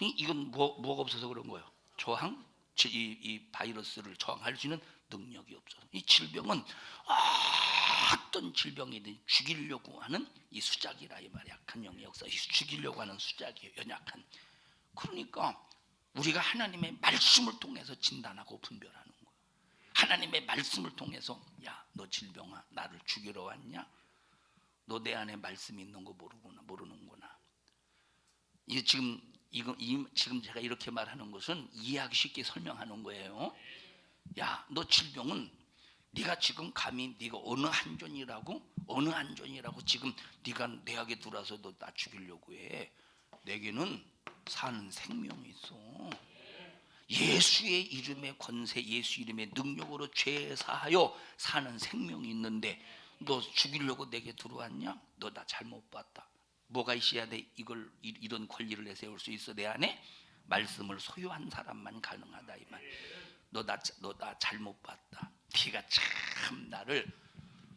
이- 이건 뭐, 뭐가 없어서 그런 거예요? 저항? 이, 이 바이러스를 저항할 수 있는 능력이 없어서. 이 질병은 어떤 질병이든 죽이려고 하는 이 수작이라 이 말이야. 약한 영의 역사. 이 죽이려고 하는 수작이에요 연약한. 그러니까 우리가 하나님의 말씀을 통해서 진단하고 분별하는 거예요 하나님의 말씀을 통해서 야 너 질병아 나를 죽이러 왔냐? 너 내 안에 말씀이 있는 거 모르구나 모르는구나. 이게 지금 이거 이, 지금 제가 이렇게 말하는 것은 이해하기 쉽게 설명하는 거예요. 야, 너 질병은 네가 지금 감히 네가 어느 한존이라고 어느 한존이라고 지금 네가 내학에 들어와서 너 나 죽이려고 해. 내게는 사는 생명이 있어. 예수의 이름의 권세, 예수 이름의 능력으로 죄 사하여 사는 생명이 있는데 너 죽이려고 내게 들어왔냐? 너 나 잘못 봤다. 뭐가 있어야 돼? 이걸 이- 이런 권리를 내세울 수 있어 내 안에 말씀을 소유한 사람만 가능하다 이 말. 너나너나 잘못 봤다. 네가 참 나를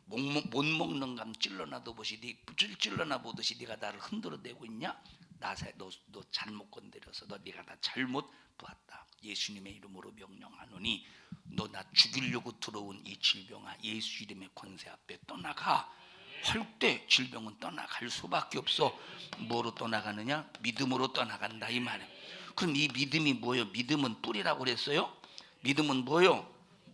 못, 먹- 못 먹는 감 찔러놔도 보시 네 찔- 찔러나 보듯이 네가 나를 흔들어대고 있냐? 나세 너, 너 잘못 건드려서 너 네가 나 잘못 보았다. 예수님의 이름으로 명령하노니 너 나 죽이려고 들어온 이 질병아 예수 이름의 권세 앞에 떠나가. 할때 질병은 떠나갈 수밖에 없어. 뭐로 떠나가느냐? 믿음으로 떠나간다 이 말이야. 그럼 이 믿음이 뭐예요? 믿음은 뿌리라고 그랬어요? 믿음은 뭐요?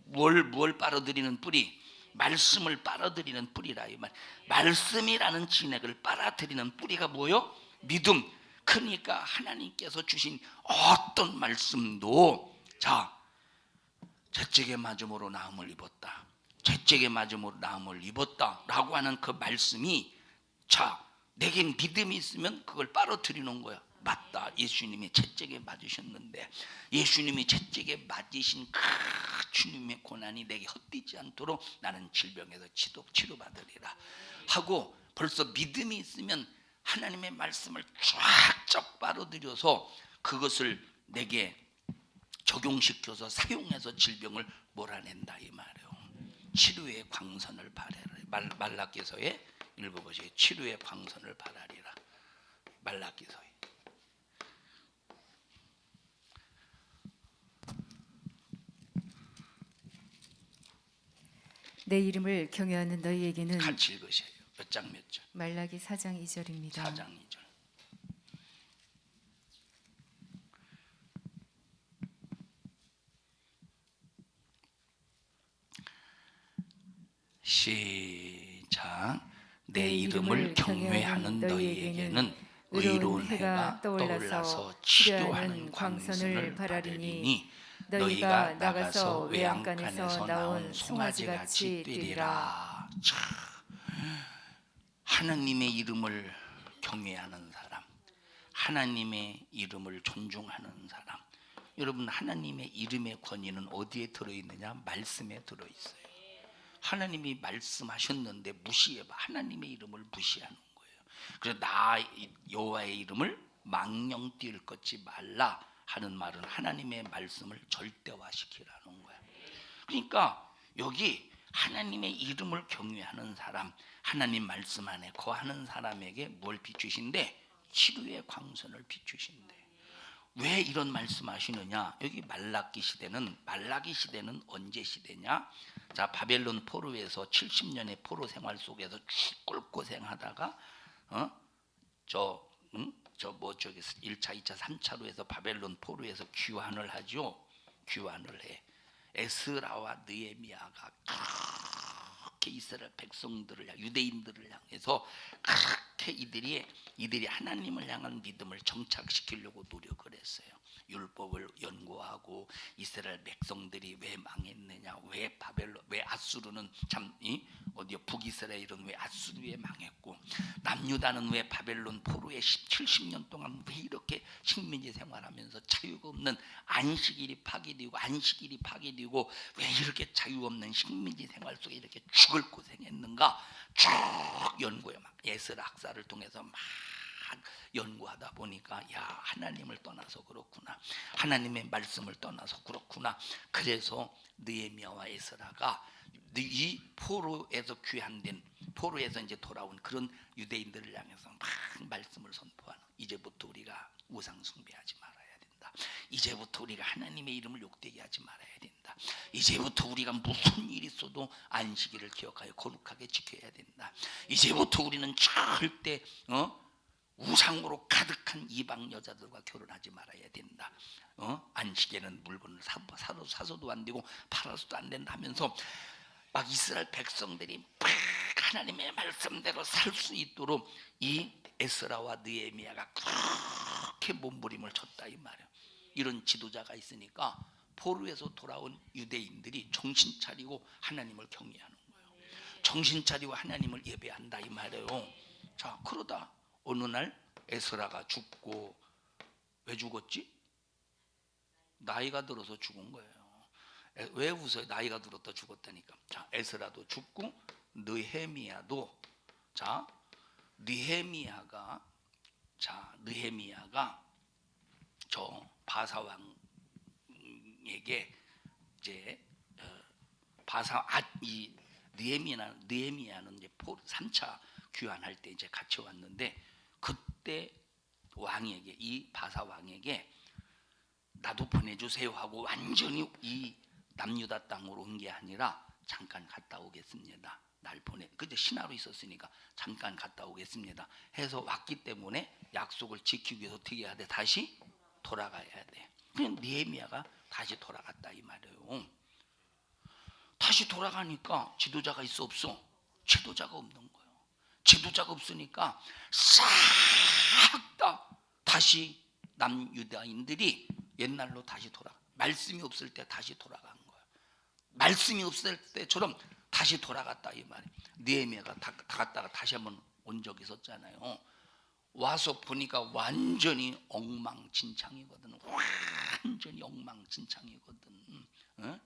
뭘, 뭘 빨아들이는 뿌리? 말씀을 빨아들이는 뿌리라 이 말. 말씀이라는 진액을 빨아들이는 뿌리가 뭐요? 믿음. 그러니까 하나님께서 주신 어떤 말씀도 자 재적의 맞음으로 나음을 입었다. 재적의 맞음으로 나음을 입었다라고 하는 그 말씀이 자 내겐 믿음이 있으면 그걸 빨아들이는 거야. 맞다. 예수님이 채찍에 맞으셨는데 예수님이 채찍에 맞으신 그 주님의 고난이 내게 헛되지 않도록 나는 질병에서 치료, 치료받으리라 하고 벌써 믿음이 있으면 하나님의 말씀을 쫙쫙 빨아들여서 그것을 내게 적용시켜서 사용해서 질병을 몰아낸다 이 말이에요. 치료의 광선을 바라라. 말, 말라기서에 읽어보세요. 치료의 광선을 바라리라. 말라기서에. 내 이름을 경외하는 너희에게는 같이 읽으세요. 몇 장몇 절? 말라기 4장 2절입니다. 4장 2절. 시작. 내 이름을 경외하는 너희에게는 의로운 해가 떠올라서 치료하는 광선을 바라리니 너희가 나가서 외양간에서 나온 송아지같이 뛰리라. 참. 하나님의 이름을 경외하는 사람, 하나님의 이름을 존중하는 사람. 여러분 하나님의 이름의 권위는 어디에 들어 있느냐? 말씀에 들어 있어요. 하나님이 말씀하셨는데 무시해봐. 하나님의 이름을 무시하는 거예요. 그래서 나 여호와의 이름을 망령 띄울 것지 말라 하는 말은 하나님의 말씀을 절대화시키라는 거야. 그러니까 여기 하나님의 이름을 경외하는 사람, 하나님 말씀 안에 거하는 사람에게 뭘 비추신데 치료의 광선을 비추신대. 왜 이런 말씀하시느냐? 여기 말라기 시대는 말라기 시대는 언제 시대냐? 자 바벨론 포로에서 70년의 포로 생활 속에서 죽을 고생하다가 어저 응? 저뭐 저기 1차, 2차, 3차로 해서 바벨론 포로에서 귀환을 하죠. 귀환을 해. 에스라와 느헤미야가 그렇게 이스라엘 백성들을 향 유대인들을 향해서 그렇게 이들이 이들이 하나님을 향한 믿음을 정착시키려고 노력을 했어요. 율법을 연구하고 이스라엘 백성들이 왜 망했느냐, 왜 바벨론, 왜 아수르는 참 이, 어디요 북이스라엘은 왜 아수르에 망했고 남유다는 왜 바벨론 포로에 70년 동안 왜 이렇게 식민지 생활하면서 자유가 없는 안식일이 파괴되고 안식일이 파괴되고 왜 이렇게 자유 없는 식민지 생활 속에 이렇게 죽을 고생했는가? 쭉 연구해 막. 예스라 학사를 통해서 막 연구하다 보니까 야 하나님을 떠나서 그렇구나. 하나님의 말씀을 떠나서 그렇구나. 그래서 느헤미야와 에스라가 이 포로에서 귀환된 포로에서 이제 돌아온 그런 유대인들을 향해서 막 말씀을 선포하는 이제부터 우리가 우상 숭배하지 말아야 된다. 이제부터 우리가 하나님의 이름을 욕되게 하지 말아야 된다. 이제부터 우리가 무슨 일이 있어도 안식일을 기억하여 거룩하게 지켜야 된다. 이제부터 우리는 절대 어? 우상으로 가득한 이방 여자들과 결혼하지 말아야 된다. 어? 안식에는 물건을 사, 사도, 사서도 안 되고 팔아서도 안 된다 하면서 막 이스라엘 백성들이 막 하나님의 말씀대로 살 수 있도록 이 에스라와 느헤미야가 그렇게 몸부림을 쳤다 이 말이야. 이런 지도자가 있으니까 포로에서 돌아온 유대인들이 정신 차리고 하나님을 경외하는 거예요. 정신 차리고 하나님을 예배한다 이 말이에요. 자 그러다 어느 날 에스라가 죽고 왜 죽었지? 나이가 들어서 죽은 거예요. 에, 왜 웃어요? 나이가 들었다 죽었다니까. 자, 에스라도 죽고 느헤미야도 자, 느헤미야가 자, 느헤미야가 저 바사 왕에게 이제 어, 바사 아이 느헤미야는 느헤미야는 이제 포 3차 귀환할 때 이제 같이 왔는데 그때 왕에게 이 바사 왕에게 나도 보내주세요 하고 완전히 이 남유다 땅으로 온 게 아니라 잠깐 갔다 오겠습니다. 날 보내. 그때 신하로 있었으니까 잠깐 갔다 오겠습니다. 해서 왔기 때문에 약속을 지키기 위해서 어떻게 해야 돼? 다시 돌아가야 돼. 그냥 니에미아가 다시 돌아갔다 이 말이에요. 다시 돌아가니까 지도자가 있어 없어? 지도자가 없는 거예요. 지도자가 없으니까 싹 다 다시 남유다인들이 옛날로 다시 돌아. 말씀이 없을 때 다시 돌아간 거예요. 말씀이 없을 때처럼 다시 돌아갔다 이 말이에요. 느헤미야가 다, 다 갔다가 다시 한번 온 적이 있었잖아요. 와서 보니까 완전히 엉망진창이거든. 완전히 엉망진창이거든. 어?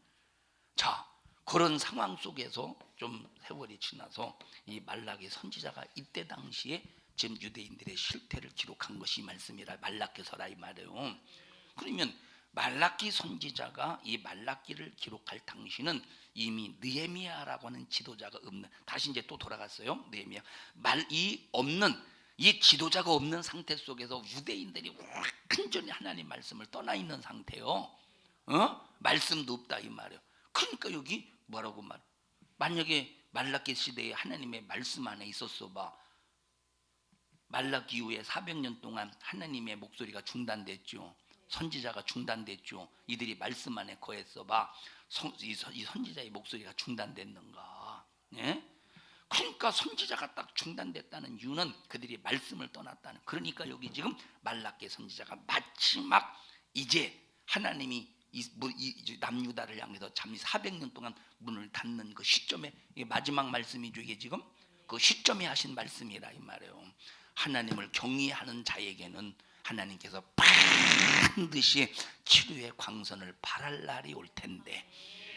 자, 그런 상황 속에서 좀 세월이 지나서 이 말라기 선지자가 이때 당시에 지금 유대인들의 실태를 기록한 것이 이 말씀이라 말라기서라 이 말이에요. 그러면 말라기 선지자가 이 말라기를 기록할 당시는 이미 느헤미야라고 하는 지도자가 없는 다시 이제 또 돌아갔어요. 느헤미야 말 이 없는 이 지도자가 없는 상태 속에서 유대인들이 완전히 하나님 말씀을 떠나 있는 상태요. 어? 말씀도 없다 이 말이에요. 그러니까 여기 뭐라고 말? 만약에 말라기 시대에 하나님의 말씀 안에 있었어 봐. 말라기 이후에 400년 동안 하나님의 목소리가 중단됐죠. 선지자가 중단됐죠. 이들이 말씀 안에 거했어 봐. 선, 이, 선지자의 목소리가 중단됐는가? 예? 그러니까 선지자가 딱 중단됐다는 이유는 그들이 말씀을 떠났다는. 그러니까 여기 지금 말라기 선지자가 마지막 이제 하나님이 남유다를 향해서 잠시 400년 동안 문을 닫는 그 시점에 마지막 말씀이죠. 이게 지금 그 시점에 하신 말씀이라 이 말이에요. 하나님을 경외하는 자에게는 하나님께서 반드시 치료의 광선을 발할 날이 올 텐데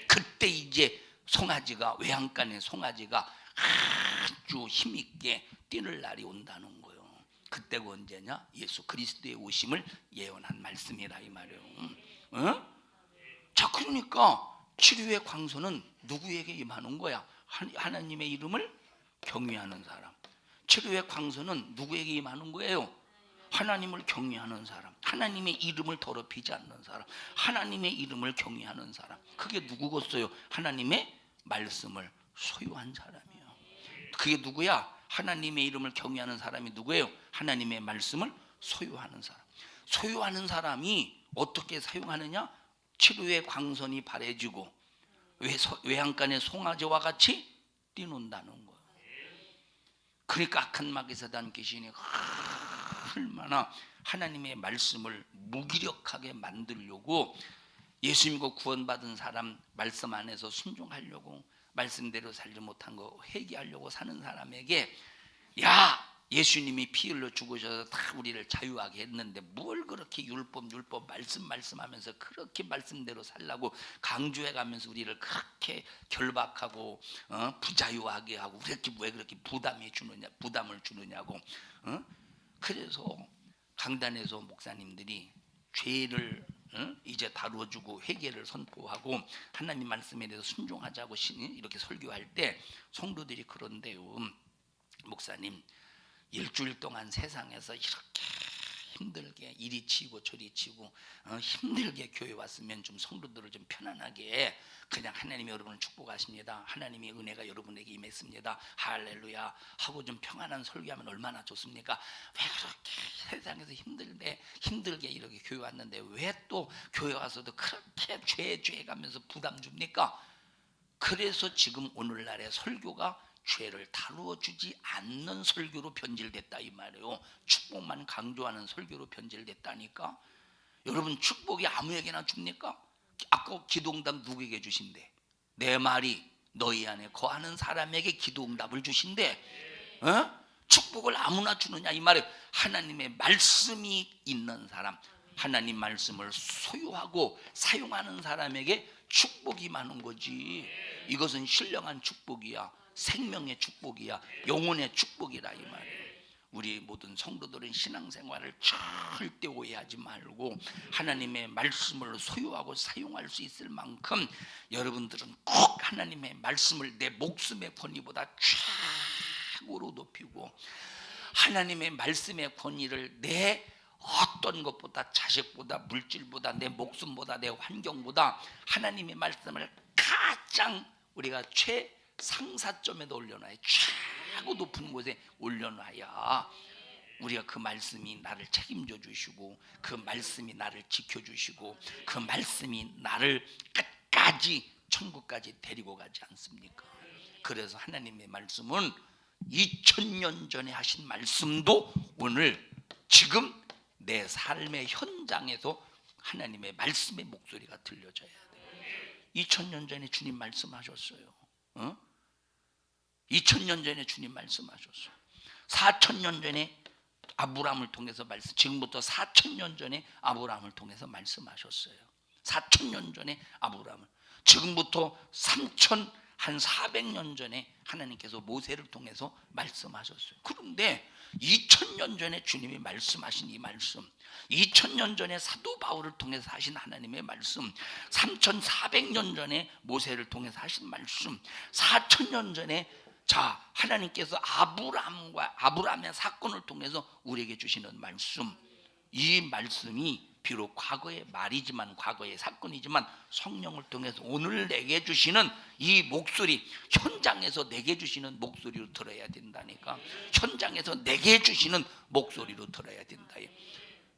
그때 이제 송아지가 외양간의 송아지가 아주 힘있게 뛰는 날이 온다는 거예요. 그때가 언제냐? 예수 그리스도의 오심을 예언한 말씀이라 이 말이에요. 어? 자 그러니까 치료의 광선은 누구에게 임하는 거야? 하- 하나님의 이름을 경외하는 사람. 치료의 광선은 누구에게 임하는 거예요? 하나님을 경외하는 사람, 하나님의 이름을 더럽히지 않는 사람, 하나님의 이름을 경외하는 사람. 그게 누구겠어요? 하나님의 말씀을 소유한 사람이에요. 그게 누구야? 하나님의 이름을 경외하는 사람이 누구예요? 하나님의 말씀을 소유하는 사람. 소유하는 사람이 어떻게 사용하느냐? 치료의 광선이 발해지고 외양간의 송아지와 같이 뛰논다는 거예요. 그러니까 악한 난 귀신이 얼마나 하나님의 말씀을 무기력하게 만들려고 예수 믿고 구원받은 사람 말씀 안에서 순종하려고 말씀대로 살지 못한 거 회개하려고 사는 사람에게 야 예수님이 피 흘려 죽으셔서 다 우리를 자유하게 했는데 뭘 그렇게 율법 율법 말씀 말씀하면서 그렇게 말씀대로 살라고 강조해 가면서 우리를 그렇게 결박하고 어? 부자유하게 하고 왜 이렇게 왜 그렇게 부담이 주느냐 부담을 주느냐고 어? 그래서 강단에서 목사님들이 죄를 어? 이제 다루어주고 회개를 선포하고 하나님 말씀에 대해서 순종하자고 신- 이렇게 설교할 때 성도들이 그런데요 목사님 일주일 동안 세상에서 이렇게 힘들게 이리 치고 저리 치고 어, 힘들게 교회 왔으면 좀 성도들을 좀 편안하게 그냥 하나님이 여러분을 축복하십니다. 하나님의 은혜가 여러분에게 임했습니다. 할렐루야 하고 좀 평안한 설교하면 얼마나 좋습니까? 왜 그렇게 세상에서 힘들게 힘들게 이렇게 교회 왔는데 왜 또 교회 와서도 그렇게 죄 죄 가면서 부담 줍니까? 그래서 지금 오늘날의 설교가 죄를 다루어 주지 않는 설교로 변질됐다 이 말이에요. 축복만 강조하는 설교로 변질됐다니까. 여러분 축복이 아무에게나 줍니까? 아까 기도응답 누구에게 주신대? 내 말이 너희 안에 거하는 사람에게 기도응답을 주신대. 어? 축복을 아무나 주느냐 이 말에 하나님의 말씀이 있는 사람, 하나님 말씀을 소유하고 사용하는 사람에게 축복이 많은 거지. 이것은 신령한 축복이야. 생명의 축복이야. 영혼의 축복이라 이 말이에요. 우리 모든 성도들은 신앙생활을 절대 오해하지 말고 하나님의 말씀을 소유하고 사용할 수 있을 만큼 여러분들은 꼭 하나님의 말씀을 내 목숨의 권위보다 최고로 높이고 하나님의 말씀의 권위를 내 어떤 것보다 자식보다 물질보다 내 목숨보다 내 환경보다 하나님의 말씀을 가장 우리가 최 상사점에도 올려놔야 최고 높은 곳에 올려놔야 우리가 그 말씀이 나를 책임져 주시고 그 말씀이 나를 지켜 주시고 그 말씀이 나를 끝까지 천국까지 데리고 가지 않습니까? 그래서 하나님의 말씀은 2000년 전에 하신 말씀도 오늘 지금 내 삶의 현장에서 하나님의 말씀의 목소리가 들려져야 돼요. 2000년 전에 주님 말씀하셨어요. 어? 2000년 전에 주님 말씀하셨어요. 4000년 전에 아브라함을 통해서 말씀 지금부터 4000년 전에 아브라함을 통해서 말씀하셨어요. 4000년 전에 아브라함을 지금부터 3000 한 400년 전에 하나님께서 모세를 통해서 말씀하셨어요. 그런데 2000년 전에 주님이 말씀하신 이 말씀, 2000년 전에 사도 바울을 통해서 하신 하나님의 말씀, 3400년 전에 모세를 통해서 하신 말씀, 4000년 전에 자 하나님께서 아브라함과 아브라함의 사건을 통해서 우리에게 주시는 말씀, 이 말씀이 비록 과거의 말이지만 과거의 사건이지만 성령을 통해서 오늘 내게 주시는 이 목소리 현장에서 내게 주시는 목소리로 들어야 된다니까 현장에서 내게 주시는 목소리로 들어야 된다.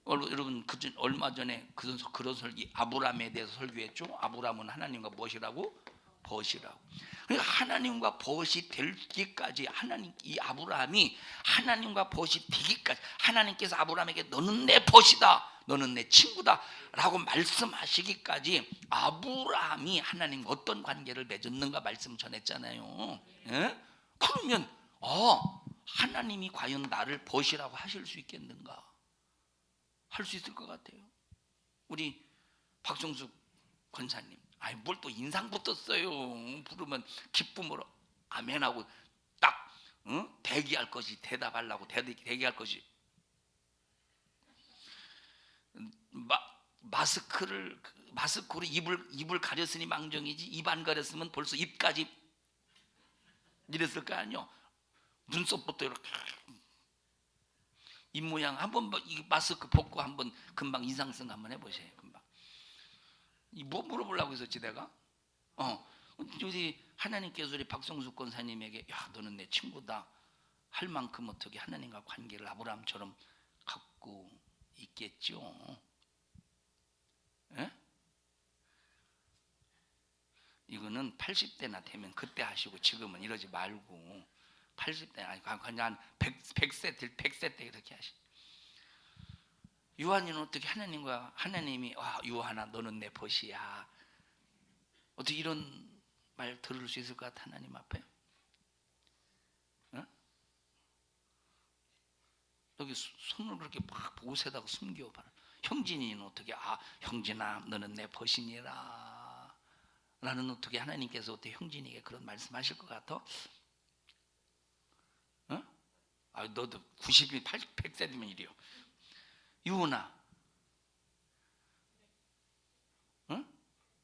어, 여러분 그 전- 얼마 전에 그런 그런 설기 아브라함에 대해서 설교했죠. 아브라함은 하나님과 무엇이라고 벗이라고. 그러니까 하나님과 벗이 되기까지 하나님 이 아브라함이 하나님과 벗이 되기까지 하나님께서 아브라함에게 너는 내 벗이다. 너는 내 친구다라고 말씀하시기까지 아브라함이 하나님과 어떤 관계를 맺었는가 말씀 전했잖아요. 예? 그러면 어 하나님이 과연 나를 벗이라고 하실 수 있겠는가? 할 수 있을 것 같아요. 우리 박성숙 권사님, 아이 뭘 또 인상부터 써요. 부르면 기쁨으로 아멘하고 딱 응? 대기할 것이 대답하려고 대기, 대기 할 것이 마, 마스크를 마스크로 입을 입을 가렸으니 망정이지 입 안 가렸으면 벌써 입까지 이랬을 거 아니요. 눈썹부터 이렇게 입 모양 한번 마스크 벗고 한번 금방 인상성 한번 해보세요. 이뭐 물어보려고 했었지 내가? 어. 우리 하나님께서 우리 박성수 권사님에게 야 너는 내 친구다 할 만큼 어떻게 하나님과 관계를 아브라함처럼 갖고 있겠죠. 예? 이거는 80대나 되면 그때 하시고 지금은 이러지 말고 80대 아니 그냥 100, 100세 될 100세 때 이렇게 하시. 요한이는 어떻게 하나님과 하나님이 와 요한아 너는 내 벗이야. 어떻게 이런 말 들을 수 있을 것 같아 하나님 앞에? 어? 여기 수- 손을 그렇게 막 옷에다가 숨겨 봐. 형진이는 어떻게 아 형진아 너는 내 벗이니라. 나는 어떻게 하나님께서 어떻게 형진이에게 그런 말씀하실 것 같아? 어? 아 너도 90이 80, 100세 되면 이래요. 유은아, 응?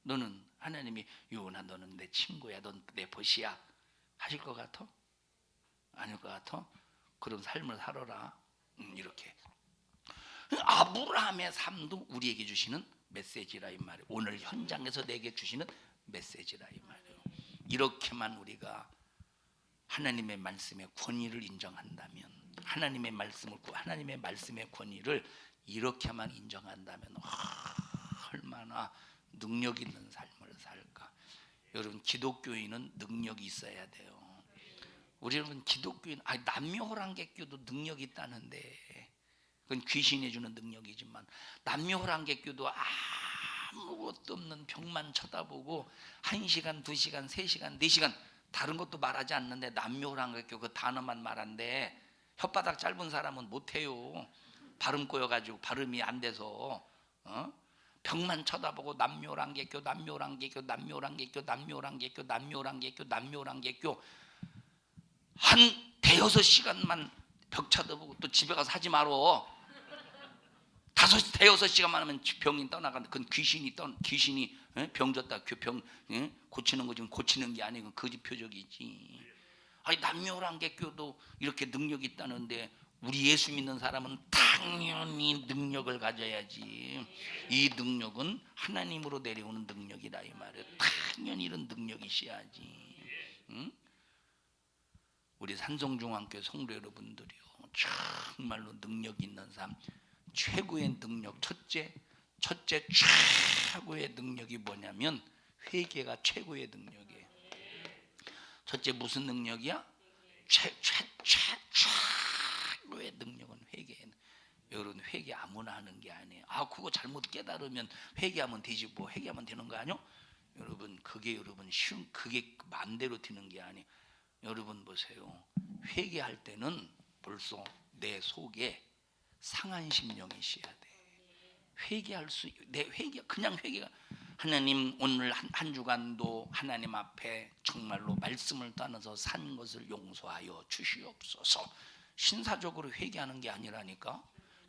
너는 하나님이 유은아 너는 내 친구야, 넌 내 벗이야 하실 것 같아? 아닐 것 같아? 그런 삶을 살아라. 음, 이렇게. 아브라함의 삶도 우리에게 주시는 메시지라 이 말이에요. 오늘 현장에서 내게 주시는 메시지라 이 말이에요. 이렇게만 우리가 하나님의 말씀의 권위를 인정한다면 하나님의 말씀을 하나님의 말씀의 권위를 이렇게만 인정한다면 와, 얼마나 능력 있는 삶을 살까. 여러분 기독교인은 능력이 있어야 돼요. 우리 여러분 기독교인 아니 남묘호랑개교도 능력이 있다는데 그건 귀신이 주는 능력이지만 남묘호랑개교도 아무것도 없는 벽만 쳐다보고 한 시간, 두 시간, 세 시간, 네 시간 다른 것도 말하지 않는데 남묘호랑개교 그 단어만 말한데 혓바닥 짧은 사람은 못해요. 발음 꼬여가지고 발음이 안 돼서 어? 벽만 쳐다보고 남묘랑개교, 남묘랑개교, 남묘랑개교, 남묘랑개교, 남묘랑개교, 남묘랑개교 한 대여섯 시간만 벽 쳐다보고 또 집에 가서 하지 말어. 다섯 대여섯 시간만 하면 병이 떠나간다. 그건 귀신이 떠 귀신이 예? 병졌다. 그병 예? 고치는 거 지금 고치는 게 아니고 거짓 표적이지. 아니 남묘랑개교도 이렇게 능력이 있다는데 우리 예수 믿는 사람은 당연히 능력을 가져야지. 이 능력은 하나님으로 내려오는 능력이다 이 말이에요. 당연히 이런 능력이 있어야지. 응? 우리 산성중앙교 성도 여러분들이요 정말로 능력 있는 삶 최고의 능력 첫째 첫째 최고의 능력이 뭐냐면 회개가 최고의 능력이에요. 첫째 무슨 능력이야? 최 최 최 최 고의 능력은 회개예요. 여러분 회개 아무나 하는 게 아니에요. 아 그거 잘못 깨달으면 회개하면 되지 뭐 회개하면 되는 거 아니요? 여러분 그게 여러분 쉬운 그게 마음대로 되는 게 아니에요. 여러분 보세요. 회개할 때는 벌써 내 속에 상한 심령이 있어야 돼. 회개할 수, 내 회개, 그냥 회개가 하나님 오늘 한, 한 주간도 하나님 앞에 정말로 말씀을 따라서 산 것을 용서하여 주시옵소서. 신사적으로 회개하는 게 아니라니까.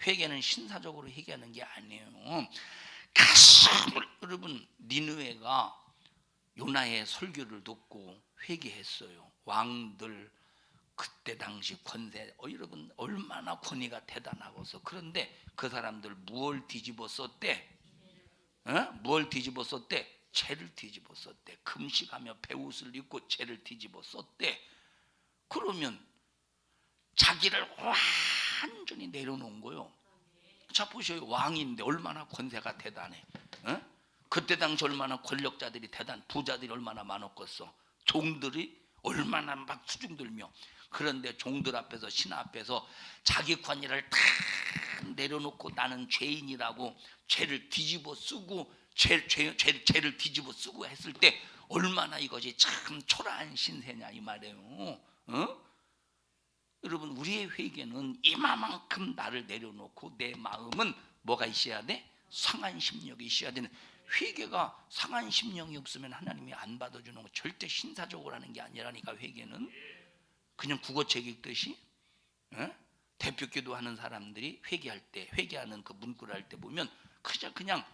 회개는 신사적으로 회개하는 게 아니에요. 가슴을 여러분 니느웨가 요나의 설교를 듣고 회개했어요. 왕들 그때 당시 권세 어, 여러분 얼마나 권위가 대단하고서 그런데 그 사람들 무얼 뒤집어 썼대? 어? 무얼 뒤집어 썼대? 죄를 뒤집어 썼대. 금식하며 배옷을 입고 죄를 뒤집어 썼대. 그러면 자기를 완전히 내려놓은 거요. 자 보셔요 왕인데 얼마나 권세가 대단해. 어? 그때 당시 얼마나 권력자들이 대단, 부자들이 얼마나 많았겠어. 종들이 얼마나 막 수중들며 그런데 종들 앞에서 신 앞에서 자기 권위를 다 내려놓고 나는 죄인이라고 죄를 뒤집어 쓰고 죄, 죄, 죄, 죄를 뒤집어 쓰고 했을 때 얼마나 이것이 참 초라한 신세냐 이 말이에요. 어? 여러분 우리의 회개는 이마만큼 나를 내려놓고 내 마음은 뭐가 있어야 돼? 상한 심령이 있어야 되는 회개가 상한 심령이 없으면 하나님이 안 받아주는 거 절대 신사적으로 하는 게 아니라니까 회개는 그냥 국어책 읽듯이 예? 대표기도 하는 사람들이 회개할 때 회개하는 그 문구를 할 때 보면 그냥 그냥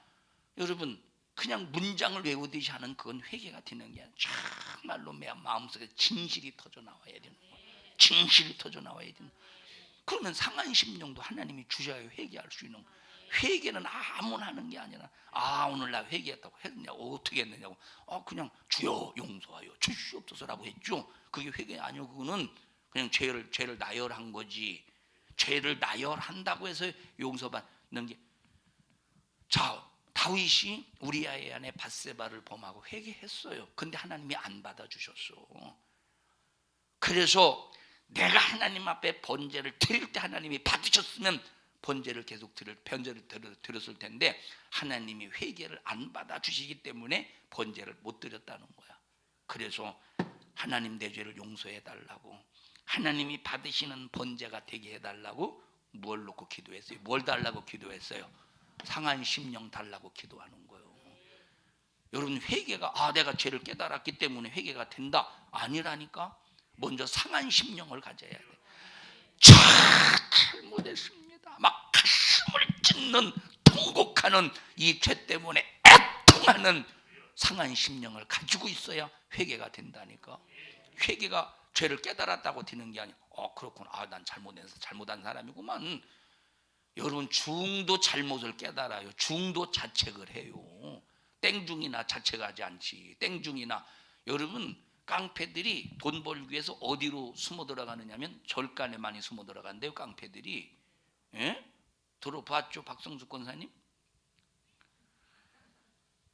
여러분 그냥 문장을 외우듯이 하는 그건 회개가 되는 게 아니라 정말로 내 마음속에 진실이 터져 나와야 되는. 진실이 터져 나와야 거예요. 그러면 상한 심령도 하나님이 주셔야 회개할 수 있는. 회개는 아무나 하는 게 아니라 아 오늘 나 회개했다고 했느냐고 어떻게 했느냐고. 아 그냥 주여 용서하여 주시옵소서라고 했죠. 그게 회개 아니요. 그거는 그냥 죄를 죄를 나열한 거지. 죄를 나열한다고 해서 용서받는 게 자 다윗이 우리아의 아내 바세바를 범하고 회개했어요. 근데 하나님이 안 받아주셨어. 그래서 내가 하나님 앞에 번제를 드릴 때 하나님이 받으셨으면 번제를 계속 번제를 들- 들었을 텐데 하나님이 회개를 안 받아 주시기 때문에 번제를 못 드렸다는 거야. 그래서 하나님 내 죄를 용서해 달라고 하나님이 받으시는 번제가 되게 해 달라고 뭘 놓고 기도했어요? 뭘 달라고 기도했어요? 상한 심령 달라고 기도하는 거예요. 여러분 회개가 아 내가 죄를 깨달았기 때문에 회개가 된다 아니라니까 먼저 상한 심령을 가져야 돼. 참 잘못했습니다. 막 가슴을 찢는 통곡하는 이 죄 때문에 애통하는 상한 심령을 가지고 있어야 회개가 된다니까. 회개가 죄를 깨달았다고 되는 게 아니고, 어 그렇구나. 아난 잘못해서 잘못한 사람이구만. 여러분 중도 잘못을 깨달아요. 중도 자책을 해요. 땡중이나 자책하지 않지. 땡중이나 여러분 깡패들이 돈 벌기 위해서 어디로 숨어 들어가느냐면 절간에 많이 숨어 들어간대요. 깡패들이 예? 들어봤죠, 박성수 권사님?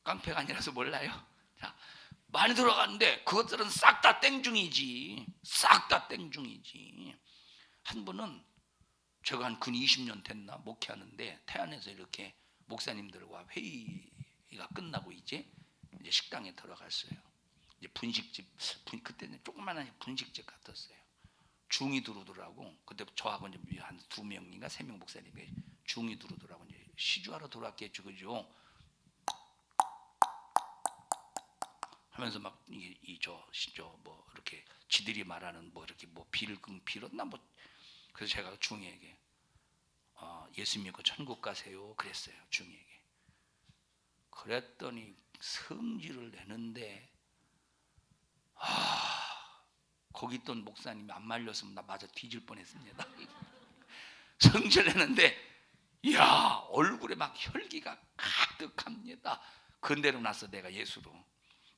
깡패가 아니라서 몰라요. 자, 많이 들어갔는데 그것들은 싹 다 땡중이지. 싹 다 땡중이지. 한 분은 제가 한 근 20년 됐나 목회하는데 태안에서 이렇게 목사님들과 회의가 끝나고 이제 이제 식당에 들어갔어요. 이제 분식집 분, 그때는 조그마한 분식집 같았어요. 중이 들어오더라고. 그때 저하고 이제 한 두 명인가 세 명 목사님이 중이 들어오더라고 이제 시주하러 들어왔겠죠, 그죠? 하면서 막 이게 이저저뭐 이렇게 지들이 말하는 뭐 이렇게 뭐 빌금 빌었나 뭐 그래서 제가 중에게 어, 예수 믿고 천국 가세요 그랬어요 중에게 그랬더니 성질을 내는데 아 거기 있던 목사님이 안 말렸으면 나 맞아 뒤질 뻔했습니다 성질내는데 이야 얼굴에 막 혈기가 가득합니다 근대로 나서 내가 예수로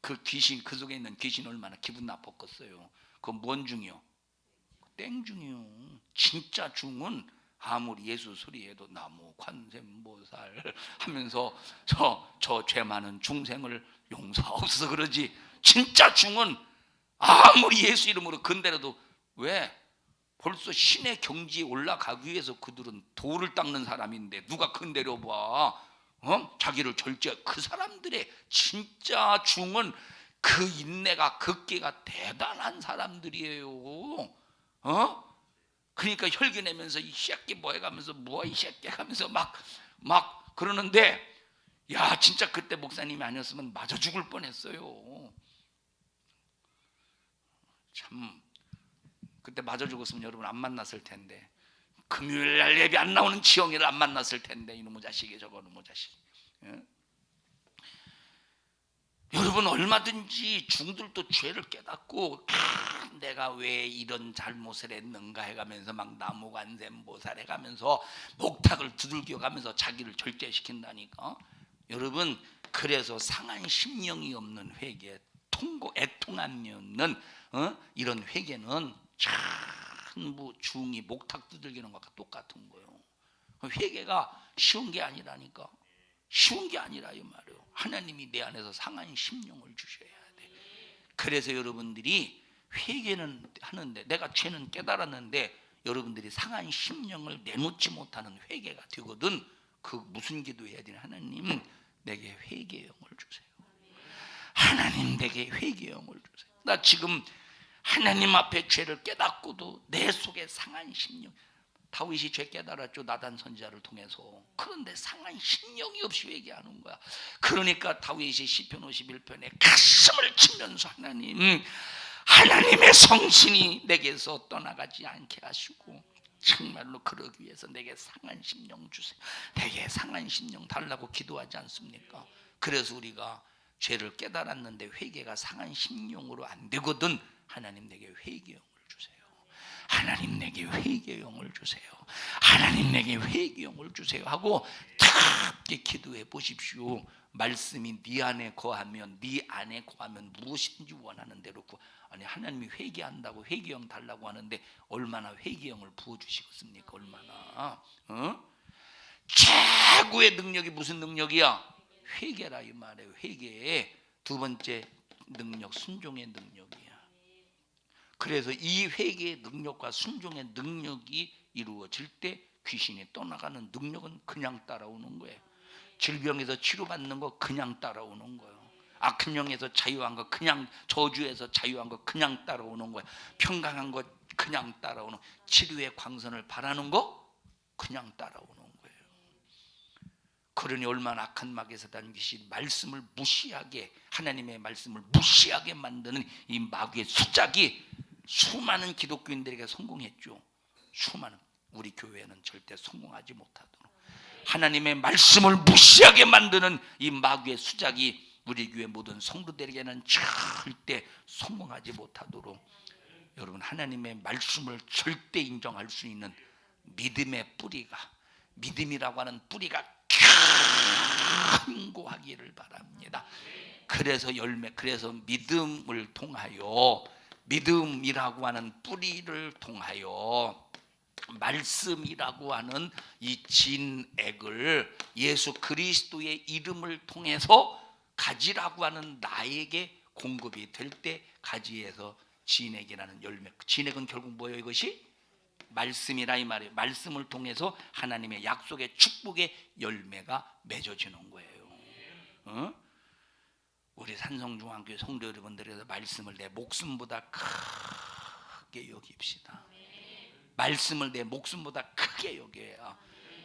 그 귀신 그 속에 있는 귀신 얼마나 기분 나빴겠어요. 그건 뭔 중이요? 땡 중이요. 진짜 중은 아무리 예수 소리해도 나무 관세음보살 하면서 저 저 죄 많은 중생을 용서하옵소서 그러지. 진짜 중은 아무리 예수 이름으로 근대라도 왜 벌써 신의 경지에 올라가기 위해서 그들은 돌을 닦는 사람인데 누가 근대로 봐. 어? 자기를 절제 그 사람들의 진짜 중은 그 인내가 극기가 대단한 사람들이에요. 어? 그러니까 혈기 내면서 이 새끼 뭐 해가면서 뭐야 이 새끼 하면서 막 막 그러는데 야 진짜 그때 목사님이 아니었으면 맞아 죽을 뻔했어요. 참 그때 맞아 죽었으면 여러분 안 만났을 텐데 금요일 날 예배 안 나오는 지영이를 안 만났을 텐데 이놈의 자식이 저거 놈의 자식. 예? 여러분 얼마든지 중들도 죄를 깨닫고 아, 내가 왜 이런 잘못을 했는가 해가면서 막 나무관샘 보살 해가면서 목탁을 두들겨 가면서 자기를 절제시킨다니까 여러분 그래서 상한 심령이 없는 회개 통고 애통함이 없는 어? 이런 회개는 전부 중이 목탁 두들기는 것과 똑같은 거예요 회개가 쉬운 게 아니라니까 쉬운 게 아니라 이 말이에요. 하나님이 내 안에서 상한 심령을 주셔야 돼. 그래서 여러분들이 회개는 하는데 내가 죄는 깨달았는데 여러분들이 상한 심령을 내놓지 못하는 회개가 되거든. 그 무슨 기도해야 되나 하나님 내게 회개 영을 주세요. 하나님 내게 회개 영을 주세요. 나 지금 하나님 앞에 죄를 깨닫고도 내 속에 상한 심령 다윗이 죄 깨달았죠. 나단 선지자를 통해서. 그런데 상한 신령이 없이 회개하는 거야. 그러니까 다윗이 시편 51편에 가슴을 치면서 하나님 하나님의 성신이 내게서 떠나가지 않게 하시고 정말로 그러기 위해서 내게 상한 심령 주세요. 내게 상한 심령 달라고 기도하지 않습니까? 그래서 우리가 죄를 깨달았는데 회개가 상한 심령으로 안 되거든 하나님 내게 회개형을 주세요 하나님 내게 회개용을 주세요. 하나님 내게 회개용을 주세요 하고 답게 기도해 보십시오. 말씀이 네 안에 거하면 네 안에 거하면 무엇인지 원하는 대로 구. 아니 하나님이 회개한다고 회개용 달라고 하는데 얼마나 회개용을 부어 주시겠습니까? 얼마나 어? 최고의 능력이 무슨 능력이야? 회개라 이 말이에요. 회개의 두 번째 능력 순종의 능력이야. 그래서 이 회개의 능력과 순종의 능력이 이루어질 때 귀신이 떠나가는 능력은 그냥 따라오는 거예요. 질병에서 치료받는 거 그냥 따라오는 거예요. 악한 영에서 자유한 거 그냥 저주에서 자유한 거 그냥 따라오는 거예요. 평강한 거 그냥 따라오는 치료의 광선을 바라는 거 그냥 따라오는. 그러니 얼마나 악한 막에서 단 귀신 말씀을 무시하게 하나님의 말씀을 무시하게 만드는 이 마귀의 수작이 수많은 기독교인들에게 성공했죠. 수많은. 우리 교회는 절대 성공하지 못하도록. 하나님의 말씀을 무시하게 만드는 이 마귀의 수작이 우리 교회 모든 성도들에게는 절대 성공하지 못하도록. 여러분 하나님의 말씀을 절대 인정할 수 있는 믿음의 뿌리가 믿음이라고 하는 뿌리가 견고하기를 바랍니다. 그래서 열매 그래서 믿음을 통하여 믿음이라고 하는 뿌리를 통하여 말씀이라고 하는 이 진액을 예수 그리스도의 이름을 통해서 가지라고 하는 나에게 공급이 될 때 가지에서 진액이라는 열매. 진액은 결국 뭐예요? 이것이 말씀이라 이 말이에요. 말씀을 통해서 하나님의 약속의 축복의 열매가 맺어지는 거예요. 어? 우리 산성중앙교회 성도 여러분들에서 말씀을 내 목숨보다 크게 여깁시다. 말씀을 내 목숨보다 크게 여겨요.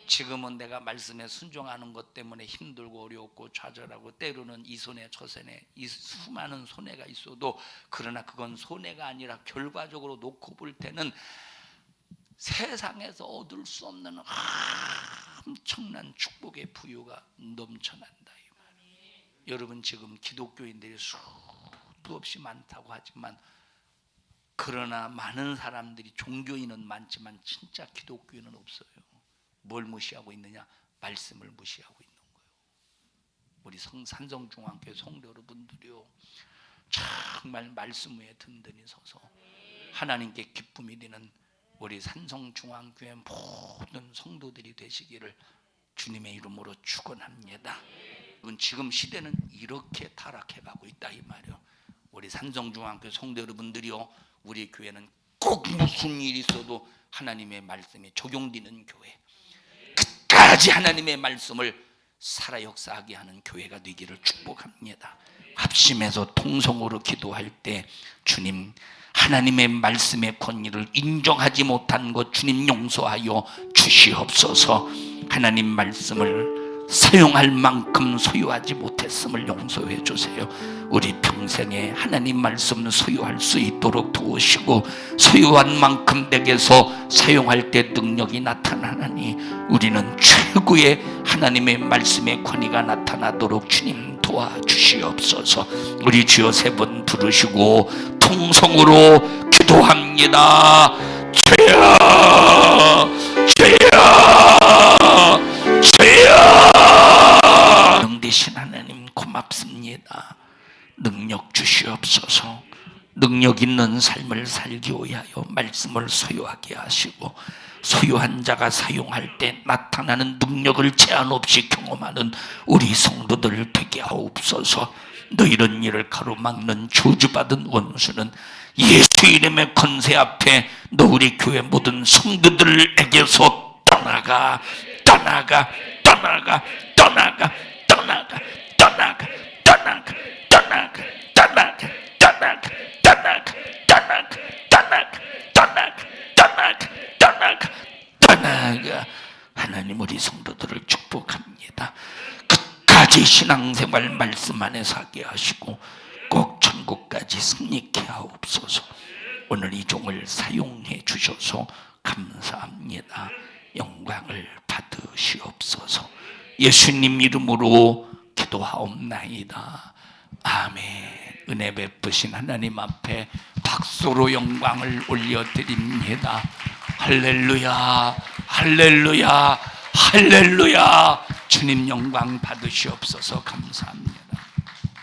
지금은 내가 말씀에 순종하는 것 때문에 힘들고 어렵고 좌절하고 때로는 이 손에 저 손에 이 수많은 손해가 있어도 그러나 그건 손해가 아니라 결과적으로 놓고 볼 때는 세상에서 얻을 수 없는 엄청난 축복의 부유가 넘쳐난다 이 말이에요. 여러분 지금 기독교인들이 수도 없이 많다고 하지만 그러나 많은 사람들이 종교인은 많지만 진짜 기독교인은 없어요. 뭘 무시하고 있느냐? 말씀을 무시하고 있는 거예요. 우리 성 산성중앙교회 성도 여러분들이요. 정말 말씀 위에 든든히 서서 하나님께 기쁨이 되는 우리 산성중앙교회 모든 성도들이 되시기를 주님의 이름으로 축원합니다. 지금 시대는 이렇게 타락해 가고 있다 이 말이요. 우리 산성중앙교회 성도 여러분들이요. 우리 교회는 꼭 무슨 일이 있어도 하나님의 말씀이 적용되는 교회. 끝까지 하나님의 말씀을 살아 역사하게 하는 교회가 되기를 축복합니다. 합심해서 통성으로 기도할 때 주님 하나님의 말씀의 권위를 인정하지 못한 것 주님 용서하여 주시옵소서. 하나님 말씀을 사용할 만큼 소유하지 못했음을 용서해 주세요. 우리 평생에 하나님 말씀을 소유할 수 있도록 도우시고 소유한 만큼 내게서 사용할 때 능력이 나타나니 우리는 최고의 하나님의 말씀의 권위가 나타나도록 주님 도와주시옵소서. 우리 주여 세 번 부르시고 통성으로 기도합니다. 주여, 주여, 주여. 영 대신 하나님 고맙습니다. 능력 주시옵소서. 능력 있는 삶을 살기 위하여 말씀을 소유하게 하시고 소유한 자가 사용할 때 나타나는 능력을 제한 없이 경험하는 우리 성도들 되게 하옵소서. 너희런 일을 가로막는 저주받은 원수는 예수 이름의 권세 앞에 너 우리 교회 모든 성도들에게서 떠나가 떠나가 떠나가 하나님 우리 성도들을 축복합니다. 끝까지 신앙생활 말씀 안에서 하게 하시고 꼭 천국까지 승리케 하옵소서. 오늘 이 종을 사용해 주셔서 감사합니다. 영광을 받으시옵소서. 예수님 이름으로 기도하옵나이다. 아멘. 은혜 베푸신 하나님 앞에 박수로 영광을 올려드립니다. 할렐루야, 할렐루야, 할렐루야. 주님 영광 받으시옵소서 감사합니다.